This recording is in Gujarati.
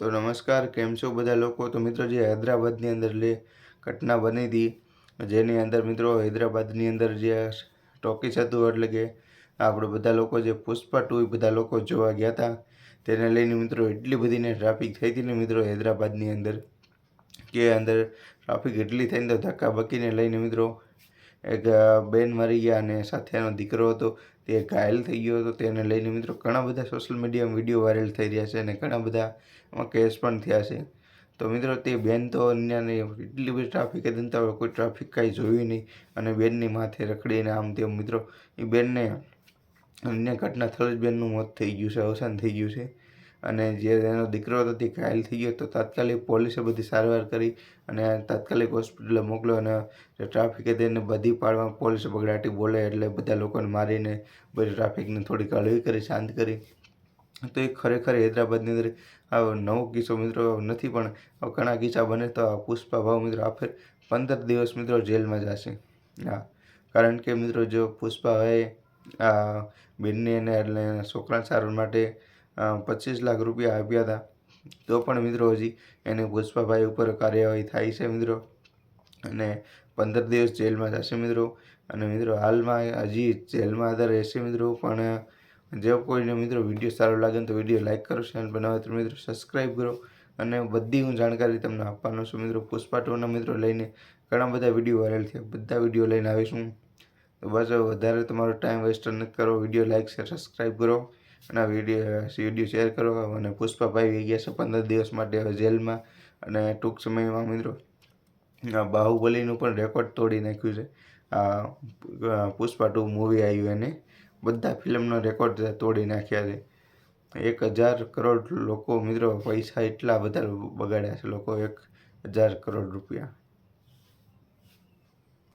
તો નમસ્કાર, કેમ છો બધા લોકો? તો મિત્રો, જે હૈદરાબાદની અંદર લે ઘટના બની હતી, જેની અંદર મિત્રો હૈદરાબાદની અંદર જે ટોકીસ હતું, એટલે કે આપણે બધા લોકો જે પુષ્પા ટુ બધા લોકો જોવા ગયા હતા, તેને લઈને મિત્રો એટલી બધી ને ટ્રાફિક થઈ હતી ને મિત્રો હૈદરાબાદની અંદર, કે અંદર ટ્રાફિક એટલી થઈને તો ધક્કા બકીને લઈને મિત્રો એક બેન મરી ગયા અને સાથે એનો દીકરો હતો, તે ઘાયલ થઈ ગયો હતો. તેને લઈને મિત્રો ઘણા બધા સોશિયલ મીડિયામાં વીડિયો વાયરલ થઈ રહ્યા છે અને ઘણા બધા એમાં કેસ પણ થયા છે. તો મિત્રો તે બેન તો અન્યને એટલી બધી ટ્રાફિક હતી તો કોઈ ટ્રાફિક કાંઈ જોયું નહીં અને બેનની માથે રખડીને આમ તેમ મિત્રો, એ બેનને અન્ય ઘટના સ્થળે જ બેનનું મોત થઈ ગયું છે, અવસાન થઈ ગયું છે. અને જે એનો દીકરો હતો તે ઘાયલ થઈ ગયો. તો તાત્કાલિક પોલીસે બધી સારવાર કરી અને તાત્કાલિક હોસ્પિટલે મોકલ્યો અને ટ્રાફિકે તેને બધી પાડવા પોલીસે બગડાટી બોલે એટલે બધા લોકોને મારીને બધી ટ્રાફિકને થોડીક હળવી કરી, શાંત કરી. તો એ ખરેખર હૈદરાબાદની અંદર આ નવો કિસ્સો મિત્રો નથી, પણ ઘણા કિસ્સા બને તો પુષ્પા ભાવ મિત્રો ફેર પંદર દિવસ મિત્રો જેલમાં જશે. હા, કારણ કે મિત્રો જો પુષ્પા ભાઈ આ બેનને અને એટલે છોકરા સારવાર માટે પચીસ લાખ રૂપિયા આપ્યા હતા. તો પણ મિત્રો હજી એને પુષ્પાભાઈ ઉપર કાર્યવાહી થાય છે મિત્રો. અને પંદર દિવસ જેલમાં જશે મિત્રો. અને મિત્રો હાલમાં હજી જેલમાં આધાર રહેશે મિત્રો. પણ જે કોઈને મિત્રો વીડિયો સારો લાગે તો વીડિયો લાઇક કરો ચેનલ બનાવે. તો મિત્રો સબસ્ક્રાઈબ કરો. અને બધી હું જાણકારી તમને આપવાનો છું મિત્રો. પુષ્પા ટુના મિત્રો લઈને ઘણા બધા વીડિયો વાયરલ થયા. બધા વીડિયો લઈને આવીશું. તો બસ વધારે તમારો ટાઈમ વેસ્ટ નથી કરો. વીડિયો લાઇક શેર, સબસ્ક્રાઈબ કરો. અને વીડિયો વીડિયો શેર કરો અને પુષ્પાભાઈ વહી ગયા છે પંદર દિવસ માટે હવે જેલમાં. અને ટૂંક સમયમાં મિત્રો બાહુબલીનું પણ રેકોર્ડ તોડી નાખ્યું છે. આ પુષ્પા ટુ મૂવી આવ્યું એને. બધા ફિલ્મનો રેકોર્ડ તોડી નાખ્યા છે. એક હજાર કરોડ લોકો મિત્રો પૈસા એટલા બધા બગાડ્યા છે લોકો, એક હજાર કરોડ રૂપિયા.